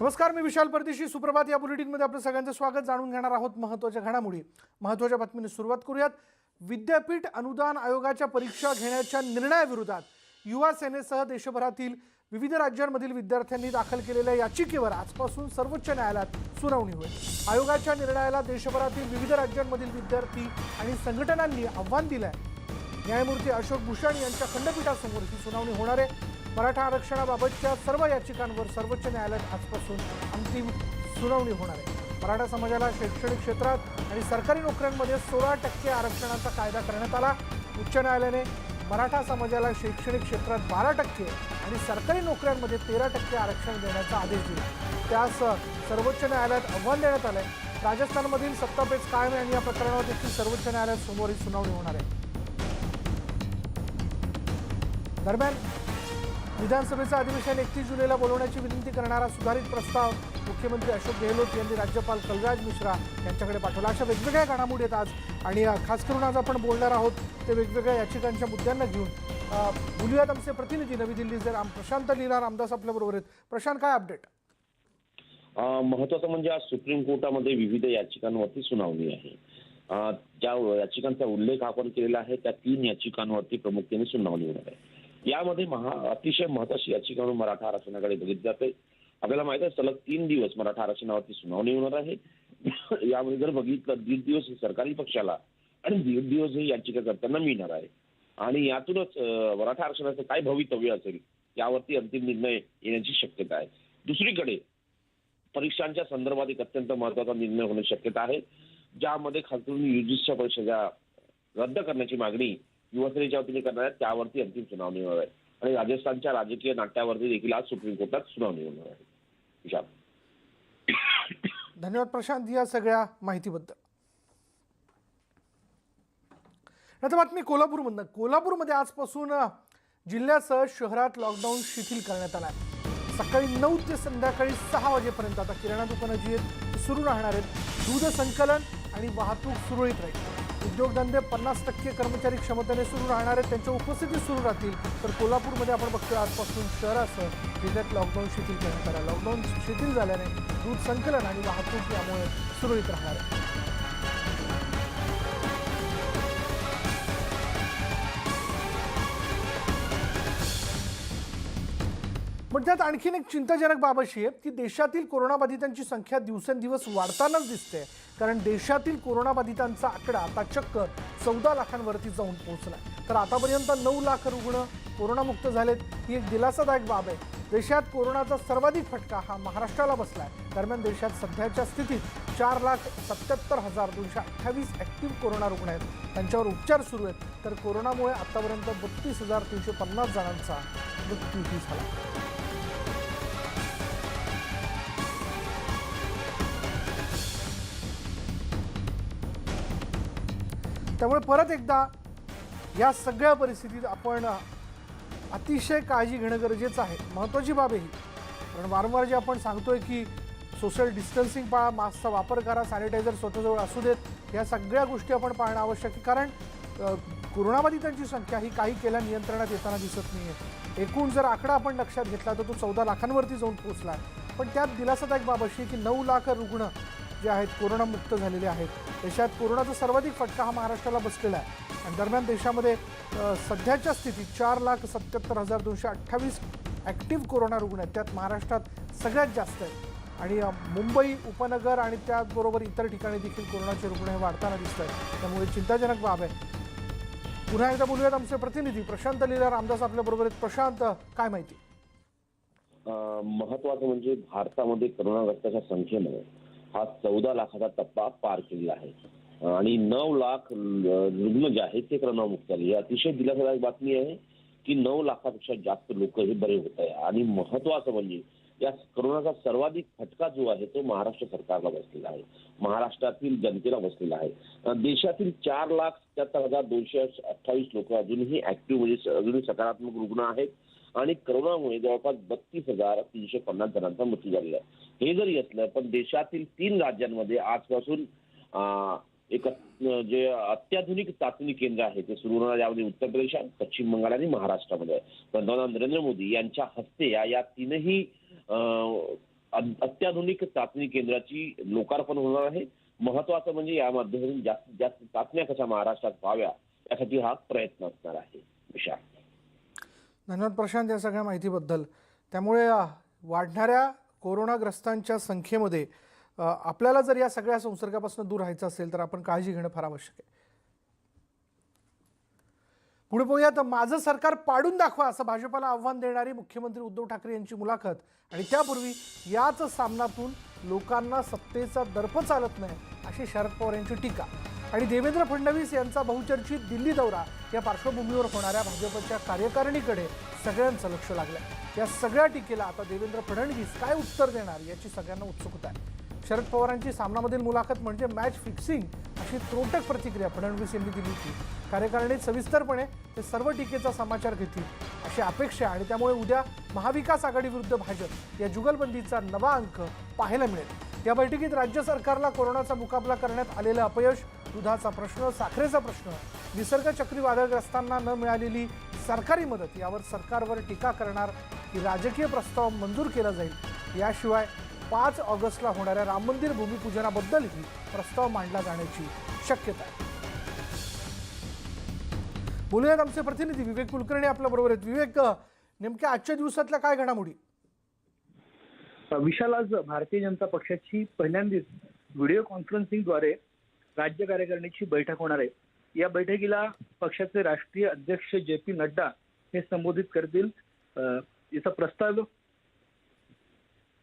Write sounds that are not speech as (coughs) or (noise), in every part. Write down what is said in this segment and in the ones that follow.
नमस्कार मी विशाल परदेशी. सुप्रभात या बुलेटिनमध्ये आपलं सगळ्यांचं स्वागत. जाणून घेणार आहोत महत्त्वाच्या घडामोडी. महत्त्वाच्या बातमीने सुरुवात करूयात. विद्यापीठ अनुदान आयोगाच्या परीक्षा घेण्याच्या निर्णयाविरोधात युवा सेनेसह देशभरातील विविध राज्यांमधील विद्यार्थ्यांनी दाखल केलेल्या याचिकेवर आजपासून सर्वोच्च न्यायालयात सुनावणी होईल. आयोगाच्या निर्णयाला देशभरातील विविध राज्यांमधील विद्यार्थी आणि संघटनांनी आव्हान दिलं आहे न्यायमूर्ती अशोक भूषण यांच्या खंडपीठासमोर ही सुनावणी होणार आहे. मराठा आरक्षणाबाबतच्या सर्व याचिकांवर सर्वोच्च न्यायालयात आजपासून अंतिम सुनावणी होणार आहे. मराठा समाजाला शैक्षणिक क्षेत्रात आणि सरकारी नोकऱ्यांमध्ये सोळा टक्के आरक्षणाचा कायदा करण्यात आला. उच्च न्यायालयाने मराठा समाजाला शैक्षणिक क्षेत्रात बारा टक्के आणि सरकारी नोकऱ्यांमध्ये तेरा टक्के आरक्षण देण्याचा आदेश दिला. त्यास सर्वोच्च न्यायालयात आव्हान देण्यात आलं आहे राजस्थानमधील सत्तापेच कायम आणि या प्रकरणावर देखील सर्वोच्च न्यायालयात सोमवारी सुनावणी होणार आहे. दरम्यान विधानसभेचं अधिवेशन एकतीस जुलैला बोलवण्याची विनंती करणारा सुधारित प्रस्ताव मुख्यमंत्री अशोक गेहलोत यांनी राज्यपाल कलराज मिश्रा यांच्याकडे पाठवला. अशा वेगवेगळ्या घडामोडी आहेत आज आणि खास करून आज आपण बोलणार आहोत ते वेगवेगळ्या याचिकांच्या मुद्द्यांना घेऊन. बोलूयात आमचे प्रतिनिधी. नवी दिल्ली जर प्रशांत लीला रामदास आपल्याबरोबर आहेत. प्रशांत काय अपडेट? महत्वाचं म्हणजे आज सुप्रीम कोर्टामध्ये विविध याचिकांवरती सुनावणी आहे. ज्या याचिकांचा उल्लेख आपण केलेला आहे त्या तीन याचिकांवरती प्रामुख्याने सुनावणी होणार आहे. यामध्ये महा अतिशय महत्वाची याचिका म्हणून मराठा आरक्षणाकडे बघितली जाते. आपल्याला माहीत आहे सलग तीन दिवस मराठा आरक्षणावरती सुनावणी होणार आहे. (coughs) यामध्ये जर बघितलं दीड दिवस हे सरकारी पक्षाला आणि दीड दिवस हे याचिकाकर्त्यांना मिळणार आहे. आणि यातूनच मराठा आरक्षणाचं काय भवितव्य असेल यावरती अंतिम निर्णय येण्याची शक्यता आहे. दुसरीकडे परीक्षांच्या संदर्भात एक अत्यंत महत्त्वाचा निर्णय होण्याची शक्यता आहे ज्यामध्ये खास करून युजीच्या परीक्षा ज्या रद्द करण्याची मागणी युवसेनेच्या वतीने करणार आहेत त्यावरती अंतिम सुनावणी होणार आहे. आणि राजस्थानच्या राजकीय नाट्यावरती देखील आज सुप्रीम कोर्टात सुनावणी होणार आहे. विशाल. धन्यवाद प्रशांत या सगळ्या माहितीबद्दल. आता बातमी कोल्हापूरमधनं. कोल्हापूरमध्ये आजपासून जिल्ह्यासह शहरात लॉकडाऊन शिथिल करण्यात आला आहे. सकाळी नऊ ते संध्याकाळी सहा वाजेपर्यंत आता किराणा दुकानं जी आहेत सुरू राहणार आहेत. दूध संकलन आणि वाहतूक सुरळीत राहील. उद्योगधंदे पन्नास टक्के कर्मचारी क्षमतेने सुरू राहणार आहेत त्यांच्या उपस्थिती सुरू राहतील. तर कोल्हापूरमध्ये आपण बघतोय आजपासून शहरासह जिल्ह्यात लॉकडाऊन शिथिल करण्यात आला. लॉकडाऊन शिथिल झाल्याने दूध संकलन आणि वाहतूक यामुळे सुरळीत राहणार आहे. पण त्यात आणखीन एक चिंताजनक बाब अशी आहे की देशातील कोरोनाबाधितांची संख्या दिवसेंदिवस वाढतानाच दिसते. कारण देशातील कोरोनाबाधितांचा आकडा आता चक्क चौदा लाखांवरती जाऊन पोहोचला तर आतापर्यंत नऊ लाख रुग्ण कोरोनामुक्त झालेत ही एक दिलासादायक बाब आहे. देशात कोरोनाचा सर्वाधिक फटका हा महाराष्ट्राला बसला आहे दरम्यान देशात सध्याच्या स्थितीत चार लाख सत्याहत्तर हजार दोनशे अठ्ठावीस ॲक्टिव्ह कोरोना रुग्ण आहेत. त्यांच्यावर उपचार सुरू आहेत. तर कोरोनामुळे आतापर्यंत बत्तीस हजार तीनशे पन्नास जणांचा मृत्यूही झाला. त्यामुळे परत एकदा या सगळ्या परिस्थितीत आपण अतिशय काळजी घेणं गरजेचं आहे. महत्त्वाची बाब आहे ही. कारण वारंवार जे आपण सांगतोय की सोशल डिस्टन्सिंग पाळा मास्कचा वापर करा सॅनिटायझर स्वतःजवळ असू देत या सगळ्या गोष्टी आपण पाळणं आवश्यक आहे. कारण कोरोनाबाधितांची संख्या ही काही केल्या नियंत्रणात येताना दिसत नाही आहे एकूण जर आकडा आपण लक्षात घेतला तर तो चौदा लाखांवरती जाऊन पोहोचला आहे. पण त्यात दिलासादायक बाब अशी की नऊ लाख रुग्ण जे आहेत कोरोनामुक्त झालेले आहेत. देशात कोरोनाचा सर्वाधिक फटका हा महाराष्ट्राला बसलेला आहे. आणि दरम्यान देशामध्ये सध्याच्या स्थितीत चार लाख सत्याहत्तर हजार दोनशे अठ्ठावीस ॲक्टिव्ह कोरोना रुग्ण आहेत. त्यात महाराष्ट्रात सगळ्यात जास्त आहे आणि मुंबई उपनगर आणि त्याचबरोबर इतर ठिकाणी देखील कोरोनाचे रुग्ण हे वाढताना दिसत आहेत. त्यामुळे चिंताजनक बाब आहे. पुन्हा एकदा बोलूयात आमचे प्रतिनिधी प्रशांत लीला रामदास आपल्याबरोबर आहेत. प्रशांत काय माहिती? महत्वाचं म्हणजे भारतामध्ये करोनाग्रस्ताच्या संख्येमध्ये हा चौदा लाखाचा टप्पा पार केलेला आहे. आणि नऊ लाख रुग्ण जे आहेत ते करोनामुक्त झाले. ही अतिशय दिलासादायक बातमी आहे की नऊ लाखापेक्षा जास्त लोक हे बरे होत आहे. आणि महत्वाचं म्हणजे या करोनाचा सर्वाधिक फटका जो आहे तो महाराष्ट्र सरकारला बसलेला आहे. महाराष्ट्रातील जनतेला बसलेला आहे. देशातील चार लाख सत्याहत्तर हजार दोनशे अठ्ठावीस लोक अजूनही ऍक्टिव्ह म्हणजे अजूनही सकारात्मक रुग्ण आहेत. आणि करोनामुळे जवळपास बत्तीस हजार तीनशे पन्नास जणांचा मृत्यू झालेला आहे. हे जरी असलं पण देशातील तीन राज्यांमध्ये आजपासून एक जे अत्याधुनिक चाचणी केंद्र आहे ते सुरू होणार यामध्ये उत्तर प्रदेश पश्चिम बंगाल आणि महाराष्ट्रामध्ये आहे. पंतप्रधान नरेंद्र मोदी यांच्या हस्ते या या तीनही अत्याधुनिक चाचणी केंद्राची लोकार्पण होणार आहे. महत्वाचं म्हणजे या माध्यमातून जास्तीत जास्त चाचण्या कशा महाराष्ट्रात व्हाव्या यासाठी हा प्रयत्न असणार आहे. विशाल. धन्यवाद प्रशांत या सगळ्या माहितीबद्दल. त्यामुळे वाढणाऱ्या कोरोनाग्रस्तांच्या संख्येमध्ये आपल्याला जर या सगळ्या संसर्गापासून दूर राहायचं असेल तर आपण काळजी घेणं फार आवश्यक आहे. पुढे पाहूयात माझं सरकार पाडून दाखवा असं भाजपाला आव्हान देणारी मुख्यमंत्री उद्धव ठाकरे यांची मुलाखत. आणि त्यापूर्वी याच सामनातून लोकांना सत्तेचा दर्प चालत नाही अशी शरद पवार यांची टीका. आणि देवेंद्र फडणवीस यांचा बहुचर्चित दिल्ली दौरा या पार्श्वभूमीवर होणाऱ्या भाजपच्या कार्यकारिणीकडे सगळ्यांचं लक्ष लागलं या सगळ्या टीकेला आता देवेंद्र फडणवीस काय उत्तर देणार याची सगळ्यांना उत्सुकता आहे. शरद पवारांची सामनामधील मुलाखत म्हणजे मॅच फिक्सिंग अशी त्रोटक प्रतिक्रिया फडणवीस यांनी दिली होती. कार्यकारिणीत सविस्तरपणे ते सर्व टीकेचा समाचार घेतील अशी अपेक्षा आणि त्यामुळे उद्या महाविकास आघाडीविरुद्ध भाजप या जुगलबंदीचा नवा अंक पाहायला मिळेल. या बैठकीत राज्य सरकारला कोरोनाचा मुकाबला करण्यात आलेलं अपयश दुधाचा प्रश्न साखरेचा प्रश्न निसर्ग चक्रीवादळग्रस्तांना न मिळालेली सरकारी मदत यावर सरकारवर टीका करणार की राजकीय प्रस्ताव मंजूर केला जाईल. याशिवाय पाच ऑगस्टला होणाऱ्या राम मंदिर भूमिपूजनाबद्दलही प्रस्ताव मांडला जाण्याची शक्यता आहे. बोलूयात आमचे प्रतिनिधी विवेक कुलकर्णी आपल्या बरोबर आहेत. विवेक नेमक्या आजच्या दिवसातल्या काय घडामोडी? विशाल आज भारतीय जनता पक्षाची पहिल्यांदाच व्हिडिओ कॉन्फरन्सिंगद्वारे राज्य कार्यकारिणीची बैठक होणार आहे. या बैठकीला पक्षाचे राष्ट्रीय अध्यक्ष जे पी नड्डा हे संबोधित करतील. याचा प्रस्ताव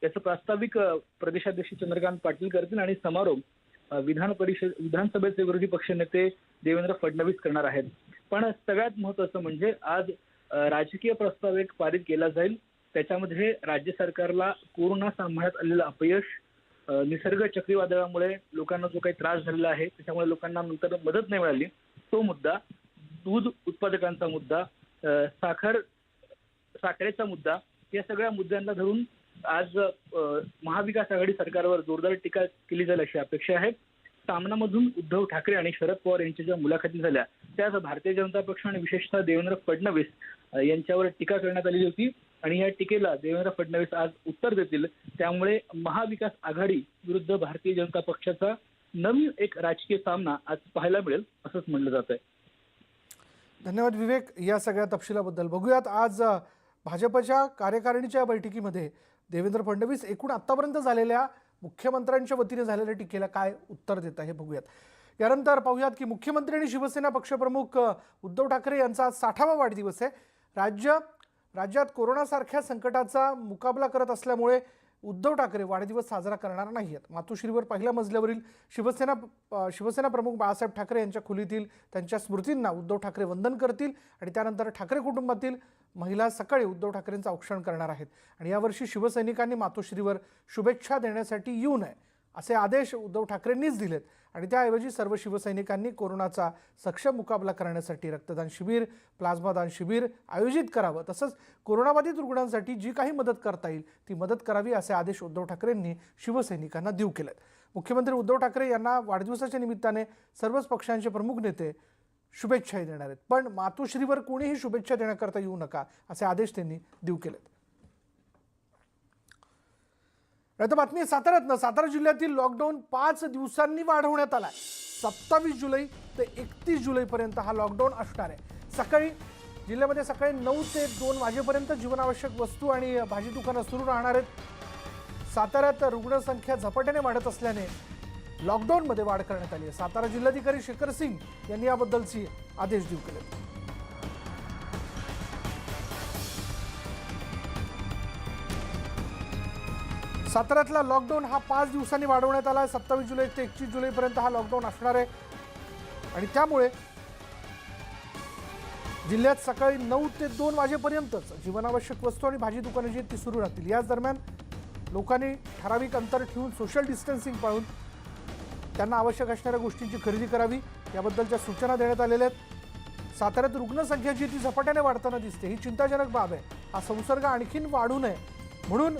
याचं प्रास्ताविक प्रदेशाध्यक्ष चंद्रकांत पाटील करतील आणि समारोप विधान परिषद विधानसभेचे विरोधी पक्षनेते देवेंद्र फडणवीस करणार आहेत. पण सगळ्यात महत्वाचं म्हणजे आज राजकीय प्रस्ताव एक पारित केला जाईल. त्याच्यामध्ये राज्य सरकारला कोरोना सांभाळण्यात आलेलं अपयश निसर्ग चक्रीवादळामुळे लोकांना जो काही त्रास झालेला आहे त्याच्यामुळे लोकांना नंतर मदत नाही मिळाली. तो मुद्दा दूध उत्पादकांचा मुद्दा साखर साखरेचा मुद्दा या सगळ्या मुद्द्यांना धरून आज महाविकास आघाडी सरकारवर जोरदार टीका केली जाईल अशी अपेक्षा आहे. सामनामधून उद्धव ठाकरे आणि शरद पवार यांच्या ज्या मुलाखती झाल्या त्याच भारतीय जनता पक्ष आणि विशेषतः देवेंद्र फडणवीस यांच्यावर टीका करण्यात आलेली होती. आणि या टीकेला देवेंद्र फडणवीस आज उत्तर देतील. त्यामुळे महाविकास आघाडी विरुद्ध भारतीय जनता पक्षाचा नवीन एक राजकीय सामना आज पाहायला मिळेल असंच म्हणलं जात आहे. धन्यवाद विवेक या सगळ्या तपशिलाबद्दल. बघूयात आज भाजपच्या कार्यकारिणीच्या बैठकीमध्ये देवेंद्र फडणवीस एकूण आत्तापर्यंत झालेल्या मुख्यमंत्र्यांच्या वतीने झालेल्या टीकेला काय उत्तर देत आहे बघूयात. यानंतर पाहूयात की मुख्यमंत्री आणि शिवसेना पक्षप्रमुख उद्धव ठाकरे यांचा आज साठावा वाढदिवस आहे. राज्य राज्यात कोरोनासारख्या संकटाचा मुकाबला करत असल्यामुळे उद्धव ठाकरे वाढदिवस साजरा करणार नाही आहेत मातोश्रीवर पहिल्या मजल्यावरील शिवसेना शिवसेना प्रमुख बाळासाहेब ठाकरे यांच्या खोलीतील त्यांच्या स्मृतींना उद्धव ठाकरे वंदन करतील आणि त्यानंतर ठाकरे कुटुंबातील महिला सकाळी उद्धव ठाकरेंचं औक्षण करणार आहेत. आणि यावर्षी शिवसैनिकांनी मातोश्रीवर शुभेच्छा देण्यासाठी येऊ नये. असे आदेश उद्धव ठाकरेंनीच दिलेत. आणि त्याऐवजी सर्व शिवसैनिकांनी कोरोनाचा सक्षम मुकाबला करण्यासाठी रक्तदान शिबिर प्लाझ्मादान शिबिर आयोजित करावं. तसंच कोरोनाबाधित रुग्णांसाठी जी काही मदत करता येईल ती मदत करावी असे आदेश उद्धव ठाकरेंनी शिवसैनिकांना देऊ केलेत. मुख्यमंत्री उद्धव ठाकरे यांना वाढदिवसाच्या निमित्ताने सर्वच पक्षांचे प्रमुख नेते शुभेच्छाही देणार आहेत. पण मातोश्रीवर कोणीही शुभेच्छा देण्याकरता येऊ नका असे आदेश त्यांनी देऊ केलेत. आता बातमी आहे साताऱ्यातनं सातारा जिल्ह्यातील लॉकडाऊन पाच दिवसांनी वाढवण्यात आहे सत्तावीस जुलै ते एकतीस जुलैपर्यंत हा लॉकडाऊन असणार आहे. सकाळी जिल्ह्यामध्ये सकाळी नऊ ते दोन वाजेपर्यंत जीवनावश्यक वस्तू आणि भाजी दुकानं सुरू राहणार आहेत. साताऱ्यात रुग्णसंख्या झपाट्याने वाढत असल्याने लॉकडाऊनमध्ये वाढ करण्यात आली आहे. सातारा जिल्हाधिकारी शेखर सिंग यांनी याबद्दलचे आदेश देऊ केले. साताऱ्यातला लॉकडाऊन हा पाच दिवसांनी वाढवण्यात आला आहे. सत्तावीस जुलै ते एकतीस जुलैपर्यंत हा लॉकडाऊन असणार आहे. आणि त्यामुळे जिल्ह्यात सकाळी नऊ ते दोन वाजेपर्यंतच जीवनावश्यक वस्तू आणि भाजी दुकानं जी ती सुरू राहतील. याच दरम्यान लोकांनी ठराविक अंतर ठेवून सोशल डिस्टन्सिंग पाळून त्यांना आवश्यक असणाऱ्या गोष्टींची खरेदी करावी याबद्दलच्या सूचना देण्यात आलेल्या आहेत. साताऱ्यात रुग्णसंख्या जी ती झपाट्याने वाढताना दिसते. ही चिंताजनक बाब आहे. हा संसर्ग आणखीन वाढू नये. म्हणून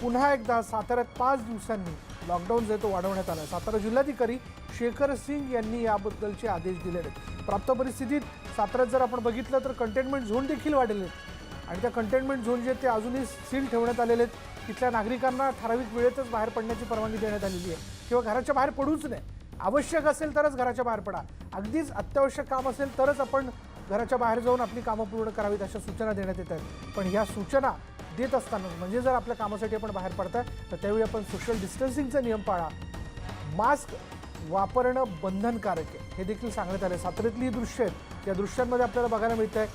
पुन्हा एकदा साताऱ्यात पाच दिवसांनी लॉकडाऊन जे तो वाढवण्यात आला. सातारा जिल्हाधिकारी शेखर सिंग यांनी याबद्दलचे आदेश दिलेले आहेत. प्राप्त परिस्थितीत साताऱ्यात जर आपण बघितलं तर कंटेनमेंट झोन देखील वाढलेले आहेत. आणि त्या कंटेनमेंट झोन जे आहेत ते अजूनही सील ठेवण्यात आलेले आहेत. तिथल्या नागरिकांना ठराविक वेळेतच बाहेर पडण्याची परवानगी देण्यात आलेली आहे. किंवा घराच्या बाहेर पडूच नाही आवश्यक असेल तरच घराच्या बाहेर पडा. अगदीच अत्यावश्यक काम असेल तरच आपण घराच्या बाहेर जाऊन आपली कामं पूर्ण करावीत अशा सूचना देण्यात येत आहेत. पण ह्या सूचना देत असताना म्हणजे जर आपल्या कामासाठी आपण बाहेर पडताय तर त्यावेळी आपण सोशल डिस्टन्सिंगचा नियम पाळा. मास्क वापरणं बंधनकारक आहे. हे देखील सांगण्यात आलं साताऱ्यातली ही दृश्य आहेत. या दृश्यांमध्ये आपल्याला बघायला मिळत आहे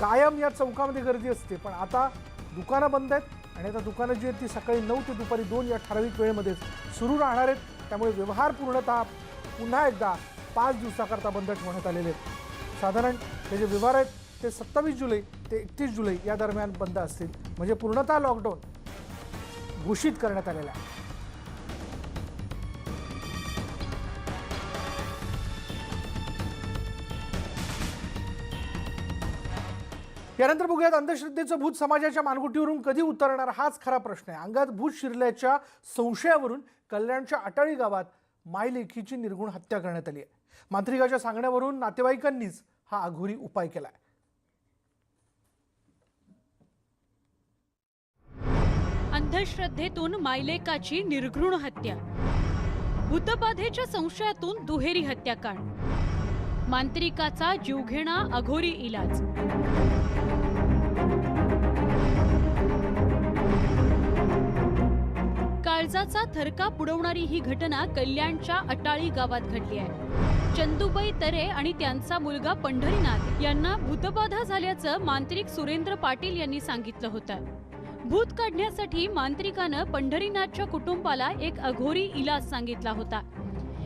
कायम या चौकामध्ये गर्दी असते. पण आता दुकानं बंद आहेत आणि आता दुकानं जी आहेत ती सकाळी नऊ ते दुपारी दोन या ठराविक वेळेमध्ये सुरू राहणार आहेत. त्यामुळे व्यवहार पूर्णतः पुन्हा एकदा पाच दिवसाकरता बंद ठेवण्यात आलेले आहेत. साधारण हे जे व्यवहार आहेत ते सत्तावीस जुलै ते एकतीस जुलै या दरम्यान बंद असतील. म्हणजे पूर्णतः लॉकडाऊन घोषित करण्यात आलेला आहे. यानंतर बघूयात अंधश्रद्धेचं भूत समाजाच्या मानगुटीवरून कधी उतरणार हाच खरा प्रश्न आहे. अंगात भूत शिरल्याच्या संशयावरून कल्याणच्या अटाळी गावात मायलेखीची निर्गुण हत्या करण्यात आली आहे. मांत्रिकाच्या सांगण्यावरून नातेवाईकांनीच हा अघोरी उपाय केला आहे अंधश्रद्धेतून मायलेकाची निर्घृण हत्या. भूतबाधेच्या संशयातून दुहेरी हत्याकांड. मांत्रिकाचा जीवघेणा अघोरी इलाज. काळजाचा थरका पुडवणारी ही घटना कल्याणच्या अटाळी गावात घडली आहे. चंदुबाई तरे आणि त्यांचा मुलगा पंढरीनाथ यांना भूतबाधा झाल्याचं मांत्रिक सुरेंद्र पाटील यांनी सांगितलं होतं. भूत काढण्यासाठी मांत्रिकानं पंढरीनाथच्या कुटुंबाला एक अघोरी इलाज सांगितला होता.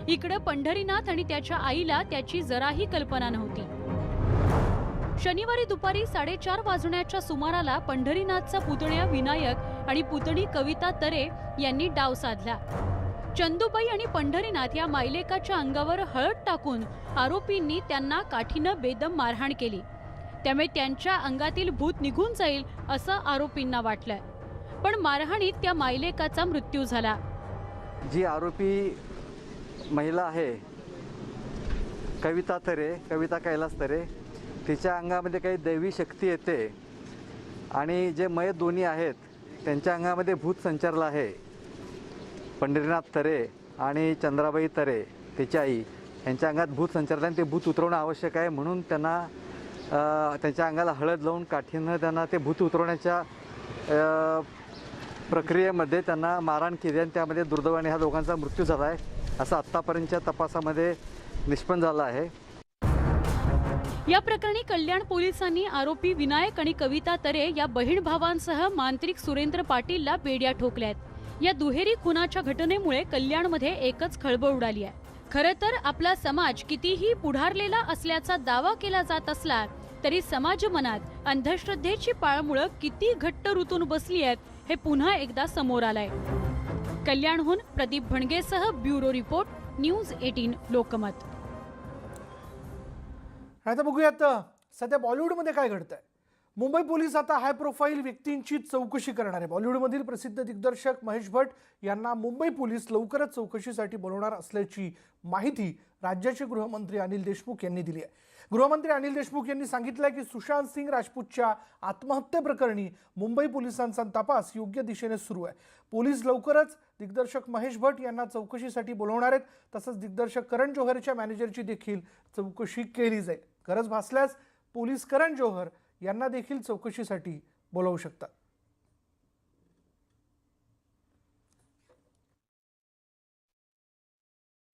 इकडं पंढरीनाथ आणि त्याच्या आईला त्याची जराही कल्पना नव्हती. शनिवारी दुपारी साडेचार वाजण्याच्या सुमाराला पंढरीनाथचा पुतण्या विनायक आणि पुतणी कविता तरे यांनी डाव साधला. चंदूबाई आणि पंढरीनाथ या मायलेकाच्या अंगावर हळद टाकून आरोपींनी त्यांना काठीनं बेदम मारहाण केली. त्यामुळे त्यांच्या अंगातील भूत निघून जाईल असं आरोपींना वाटलंय. पण मारहाणीत त्या मायलेकाचा मृत्यू झाला. जी आरोपी महिला आहे कविता तरे कविता कैलास तरे तिच्या अंगामध्ये काही दैवी शक्ती येते आणि जे मय दोन्ही आहेत त्यांच्या अंगामध्ये भूत संचारलं आहे. पंढरीनाथ तरे आणि चंद्राबाई तरे तिची आई यांच्या अंगात भूत संचारलं आणि ते भूत उतरवणं आवश्यक आहे म्हणून त्यांना त्यांच्या अंगाला हळद लावून काठीनं त्यांना ते भूत उतरवण्याच्या प्रक्रियेमध्ये त्यांना मारहाण केली आणि त्यामध्ये दुर्दैवाने ह्या दोघांचा मृत्यू झाला आहे असं आत्तापर्यंतच्या तपासामध्ये निष्पन्न झालं आहे. या प्रकरणी कल्याण पोलिसांनी आरोपी विनायक आणि कविता तरे या बहीण भावांसह मांत्रिक सुरेंद्र पाटीलला बेड्या ठोकल्यात. या दुहेरी खुनाच्या घटनेमुळे कल्याणमध्ये एकच खळबळ उडाली आहे. खरं तर आपला समाज कितीही पुढारलेला असल्याचा दावा केला जात असला तरी समाज मनात अंधश्रद्धेची पाळमुळं किती घट्ट रुतून बसली आहेत हे पुन्हा एकदा समोर आलंय. कल्याणहून Pradeep भणगेसह bureau report news eighteen Lokmat. आता बघूयात सध्या बॉलिवूडमध्ये काय घडतंय? मुंबई पोलीस आता हाय प्रोफाईल व्यक्तींची चौकशी करणार आहे. बॉलिवूडमधील प्रसिद्ध दिग्दर्शक महेश भट यांना मुंबई पोलीस लवकरच चौकशीसाठी बोलवणार असल्याची माहिती राज्याचे गृहमंत्री अनिल देशमुख यांनी दिली आहे. गृहमंत्री अनिल देशमुख यांनी सांगितलं की सुशांत सिंग राजपूतच्या आत्महत्येप्रकरणी मुंबई पोलिसांचा तपास योग्य दिशेने सुरू आहे. पोलीस लवकरच दिग्दर्शक महेश भट यांना चौकशीसाठी बोलवणार आहेत. तसंच दिग्दर्शक करण जोहरच्या मॅनेजरची देखील चौकशी केली जाईल. गरज भासल्यास पोलीस करण जोहर यांना देखील चौकशीसाठी बोलवू शकतात.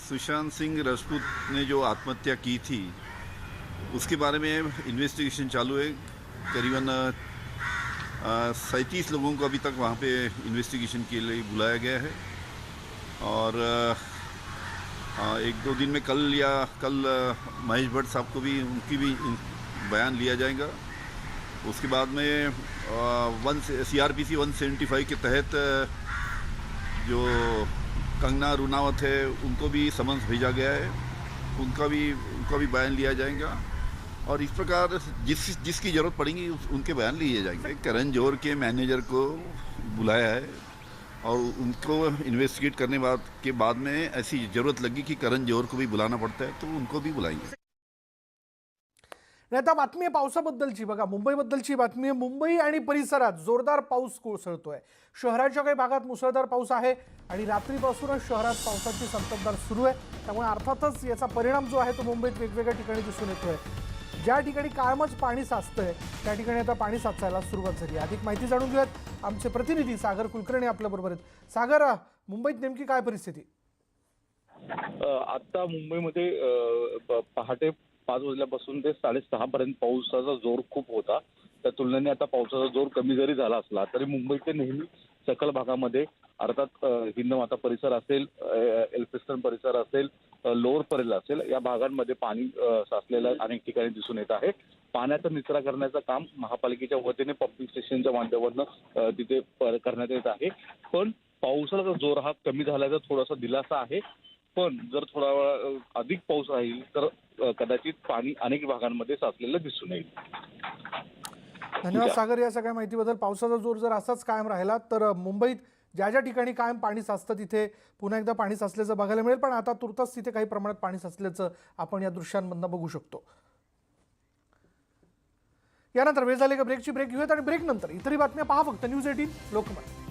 सुशांत सिंह राजपूत ने जो आत्महत्या की थी उसके बारे में इन्वेस्टिगेशन चालू है। करीबन सैंतीस लोगों को अभी तक वहाँ पे इन्वेस्टिगेशन के लिए बुलाया गया है। और अ, एक दो दिन में कल या कल महेश भट्ट साहब को भी उनकी भी बयान लिया जाएगा। उसके बाद में one C R P C one seventy five के तहत, जो कंगना रुनावत है, उनको भी समन्स भेजा गया है। उनका भी उनका भी बयान लिया जाएगा। और इस प्रकार जिस, जिसकी ज़रूरत पड़ेगी उनके बयान लिए जाएँगे। करण जोहर के मैनेजर को बुलाया है और उनको इन्वेस्टिगेट करने बाद के बाद में ऐसी ज़रूरत लगी कि करण जोहर को भी बुलाना पड़ता है तो उनको भी बुलाएँगे। आणि आता बातमी आहे पावसाबद्दलची. बघा मुंबईबद्दलची बातमी आहे. मुंबई आणि परिसरात जोरदार पाऊस कोसळतोय शहराच्या काही भागात मुसळधार पाऊस आहे आणि रात्रीपासूनच शहरात पावसाची संततधार सुरू आहे. त्यामुळे अर्थातच याचा परिणाम जो आहे तो मुंबईत वेगवेगळ्या ठिकाणी दिसून येतोय. ज्या ठिकाणी कायमच पाणी साचतंय त्या ठिकाणी आता पाणी साचायला सुरुवात झाली अधिक माहिती जाणून घेऊयात आमचे प्रतिनिधी सागर कुलकर्णी आपल्याबरोबर आहेत. सागर मुंबईत नेमकी काय परिस्थिती? आता मुंबईमध्ये पहाटे पाच वाजल्यापासून ते साडेसहा पर्यंत पावसाचा जोर खूप होता. त्या तुलनेने आता पावसाचा जोर कमी जरी झाला असला तरी मुंबईचे नेहमी सकल भागामध्ये अर्थात हिंदमाता परिसर असेल एल्फिस्टन परिसर असेल लोअर परेल असेल या भागांमध्ये पाणी साचलेलं अनेक ठिकाणी दिसून येत आहे. पाण्याचा निचरा करण्याचं काम महापालिकेच्या वतीने पंपिंग स्टेशनच्या माध्यमातून तिथे करण्यात येत आहे. पण पावसाचा जोर हा कमी झाल्याचा थोडासा दिलासा आहे. पण जर थोडा वेळा अधिक पाऊस राहील तर कदाचित पाणी अनेक भागांमध्ये साचलेलं दिसून येईल. धन्यवाद. सागर या सगळ्या माहितीबद्दल. पावसाचा जोर जर असाच कायम राहिला तर मुंबईत ज्या ज्या ठिकाणी कायम पाणी साचतं तिथे पुन्हा एकदा पाणी साचल्याचं बघायला मिळेल. पण आता तुर्तास तिथे काही प्रमाणात पाणी साचल्याचं आपण या दृश्यांमधनं बघू शकतो. यानंतर वेळ झाली का ब्रेकची ब्रेक घेऊयात आणि ब्रेक नंतर इतरही बातम्या पहा फक्त. News eighteen Lokmat.